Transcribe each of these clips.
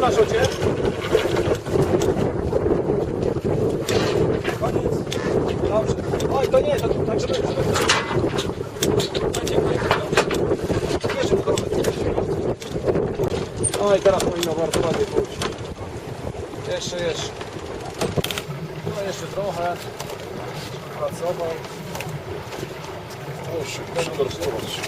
go na szocie. Koniec. Dobrze. Oj, to nie, to tak, żeby... Jeszcze trochę. Oj, teraz powinno bardzo ładnie pójść. Jeszcze, jeszcze. No jeszcze trochę. Pracował. O, szybko, szybko rozpocząć.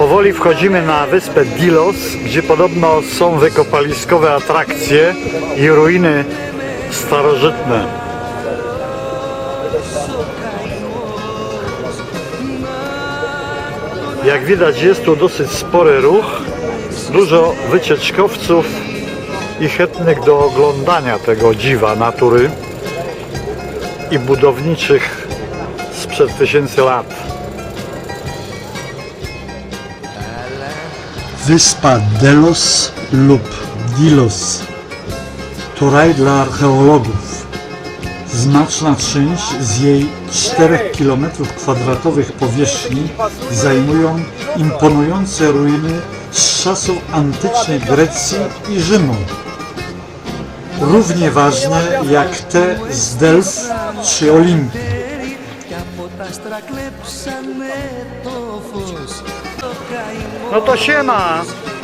Powoli wchodzimy na wyspę Dilos, gdzie podobno są wykopaliskowe atrakcje i ruiny starożytne. Jak widać jest tu dosyć spory ruch, dużo wycieczkowców i chętnych do oglądania tego dziwa natury i budowniczych sprzed tysięcy lat. Wyspa Delos lub Dilos to raj dla archeologów. Znaczna część z jej 4 km kwadratowych powierzchni zajmują imponujące ruiny z czasów antycznej Grecji i Rzymu. Równie ważne jak te z Delf czy Olimpii κι από τα άστρα κλέψανε το φως Το καημό No to siema!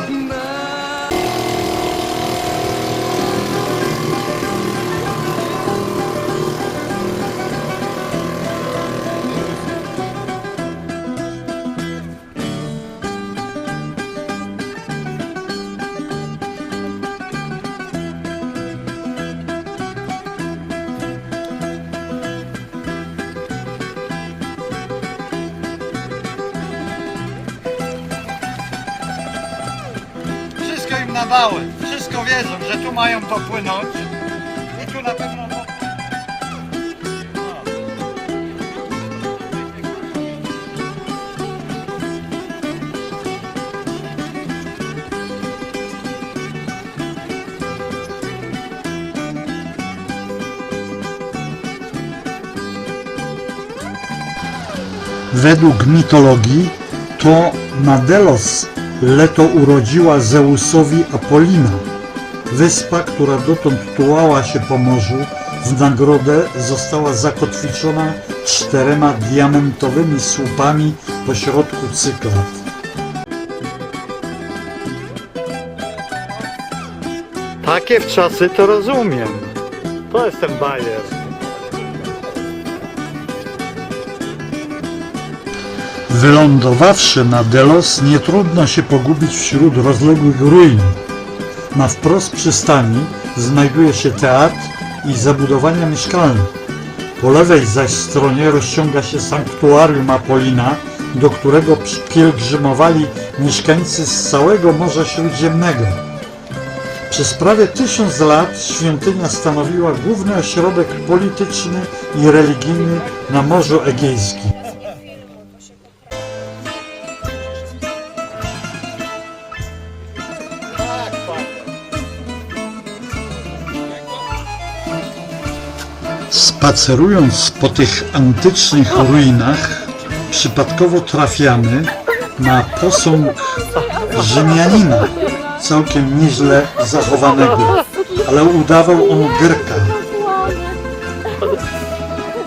Nadałem. Wszystko wiedzą, że tu mają dopłynąć. I tu na pewno... Według mitologii to na Delos Leto urodziła Zeusowi Apolina. Wyspa, która dotąd tułała się po morzu, w nagrodę została zakotwiczona czterema diamentowymi słupami pośrodku cykla. Takie wczasy to rozumiem. To jest ten bajer. Wylądowawszy na Delos, nie trudno się pogubić wśród rozległych ruin. Na wprost przystani znajduje się teatr i zabudowania mieszkalne. Po lewej zaś stronie rozciąga się sanktuarium Apolina, do którego pielgrzymowali mieszkańcy z całego Morza Śródziemnego. Przez prawie tysiąc lat świątynia stanowiła główny ośrodek polityczny i religijny na Morzu Egejskim. Spacerując po tych antycznych ruinach, przypadkowo trafiamy na posąg Rzymianina, całkiem nieźle zachowanego, ale udawał on Gryka.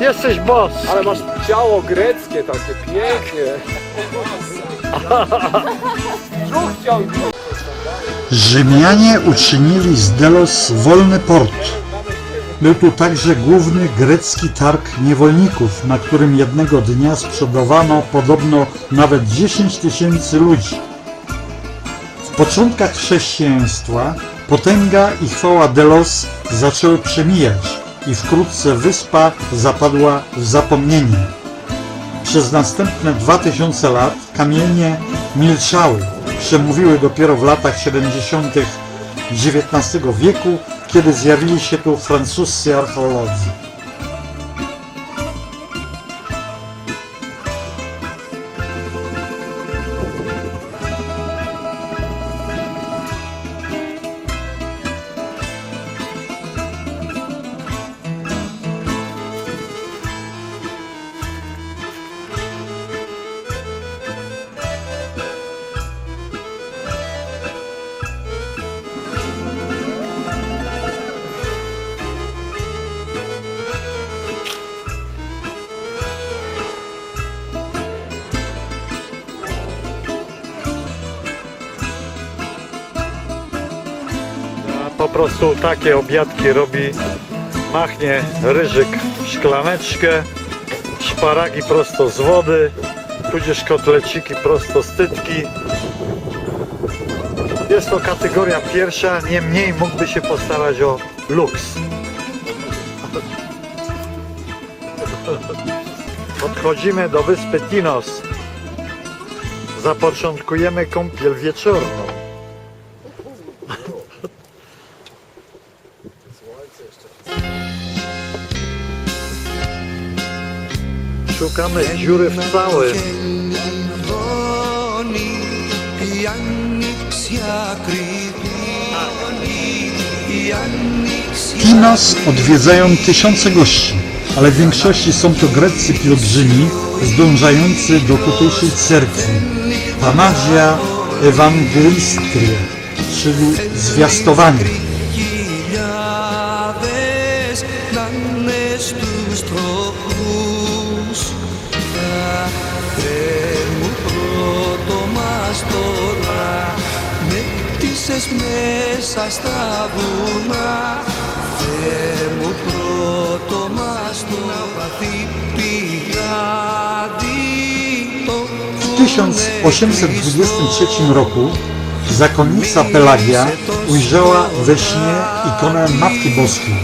Jesteś boss! Ale masz ciało greckie takie, pięknie. Rzymianie uczynili z Delos wolny port. Był tu także główny grecki targ niewolników, na którym jednego dnia sprzedawano podobno nawet 10 tysięcy ludzi. W początkach chrześcijaństwa potęga i chwała Delos zaczęły przemijać i wkrótce wyspa zapadła w zapomnienie. Przez następne 2000 lat kamienie milczały. Przemówiły dopiero w latach 70. XIX wieku, kiedy zjawili się tu francuscy archeolodzy. Prostu takie obiadki robi, machnie ryżyk w szklaneczkę, szparagi prosto z wody, tudzież kotleciki prosto z tytki. Jest to kategoria pierwsza, niemniej mógłby się postarać o luks. Podchodzimy do wyspy Tinos. Zapoczątkujemy kąpiel wieczorną. szukamy dziury w całym. Odwiedzają tysiące gości, ale w większości są to greccy pielgrzymi zdążający do tutejszej cerkwi Panazja Ewangelistria, czyli zwiastowanie. μου πρώτο μας τώρα με κτίσες μέσα στα βουνά Θεέ μου πρώτο μας τώρα βαθύ πηγάδι το W 1823 roku zakonnica Pelagia ujrzała we śnie ikonę Matki Boskiej,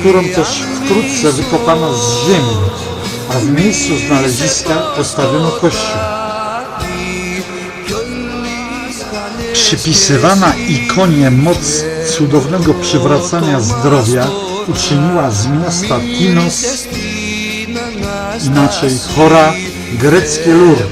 którą też wkrótce wykopano z ziemi, a w miejscu znaleziska postawiono kościół. Przypisywana ikonie moc cudownego przywracania zdrowia uczyniła z miasta Tinos, inaczej chora, greckie Lourdes.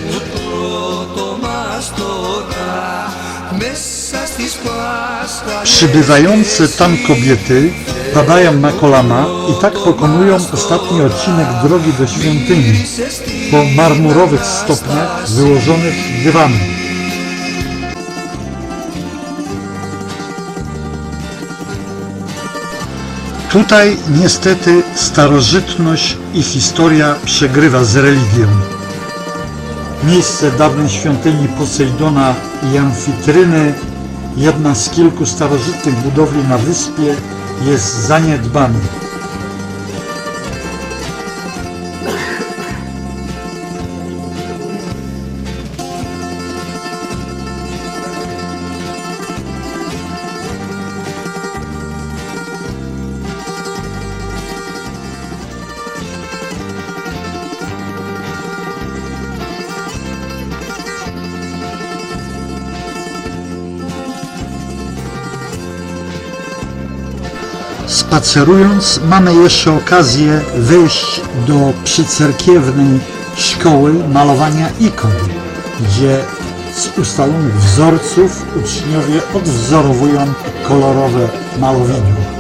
Przybywające tam kobiety padają na kolana i tak pokonują ostatni odcinek drogi do świątyni po marmurowych stopniach wyłożonych dywanem. Tutaj niestety starożytność i historia przegrywa z religią. Miejsce dawnej świątyni Posejdona i Amfitryny, jedna z kilku starożytnych budowli na wyspie, jest zaniedbane. Spacerując mamy jeszcze okazję wejść do przycerkiewnej szkoły malowania ikon, gdzie z ustalonych wzorców uczniowie odwzorowują kolorowe malowidła.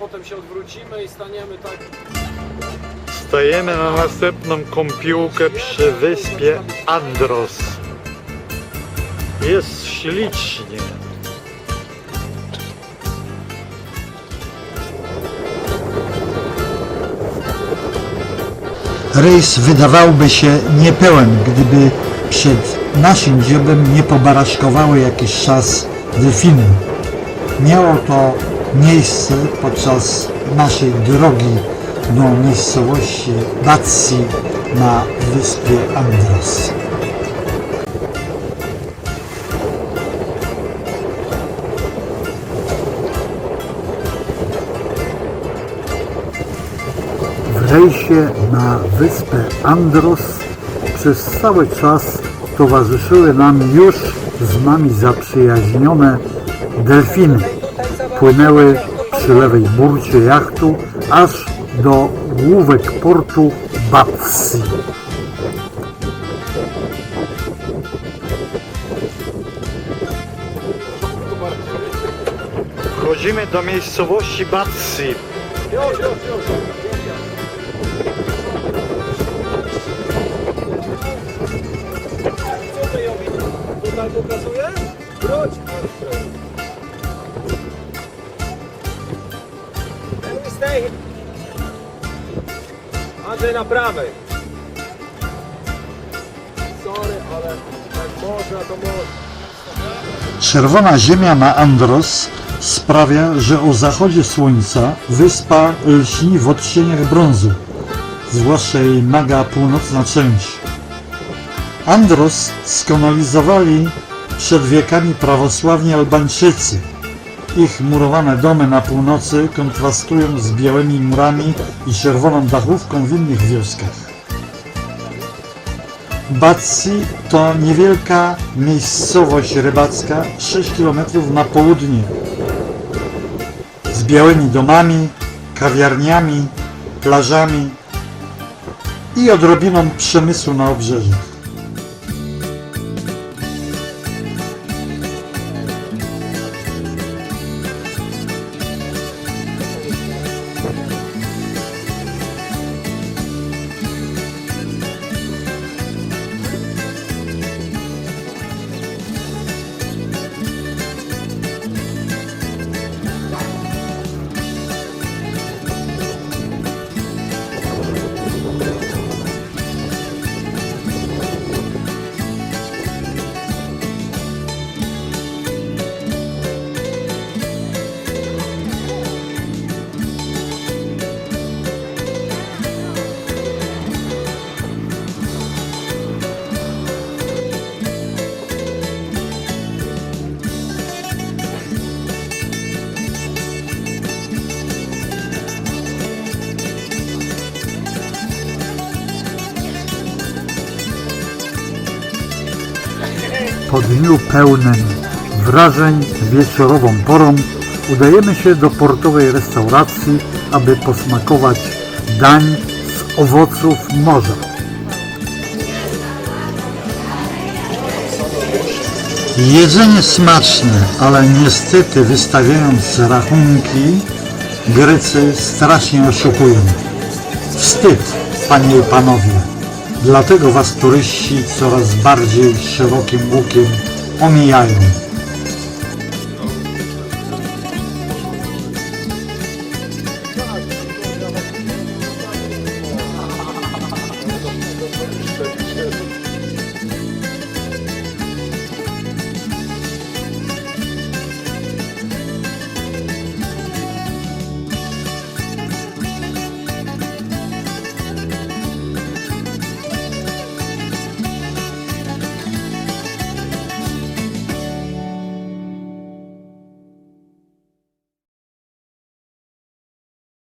Potem się odwrócimy i staniemy tak. Stajemy na następną kąpiłkę przy wyspie Andros. Jest ślicznie. Rejs wydawałby się niepełen, gdyby przed naszym dziobem nie pobaraszkowały jakiś czas delfiny. Miało to miejsce podczas naszej drogi do miejscowości Batsi na wyspie Andros. W rejsie na wyspę Andros przez cały czas towarzyszyły nam już z nami zaprzyjaźnione delfiny. Płynęły przy lewej burcie jachtu aż do główek portu Batsi. Wchodzimy do miejscowości Batsi. Co? Tutaj pokazuje? Wróć, Andrzej na prawej. Sorry, ale jak można, to można. Czerwona ziemia na Andros sprawia, że o zachodzie słońca wyspa lśni w odcieniach brązu, zwłaszcza jej naga północna część. Andros skolonizowali przed wiekami prawosławni Albańczycy. Ich murowane domy na północy kontrastują z białymi murami i czerwoną dachówką w innych wioskach. Batsi to niewielka miejscowość rybacka 6 km na południe z białymi domami, kawiarniami, plażami i odrobiną przemysłu na obrzeżach. Dniu pełnym wrażeń wieczorową porą udajemy się do portowej restauracji, aby posmakować dań z owoców morza. Jedzenie smaczne, ale niestety wystawiając rachunki, Grecy strasznie oszukują. Wstyd, panie i panowie. Dlatego was turyści coraz bardziej szerokim łukiem O mi.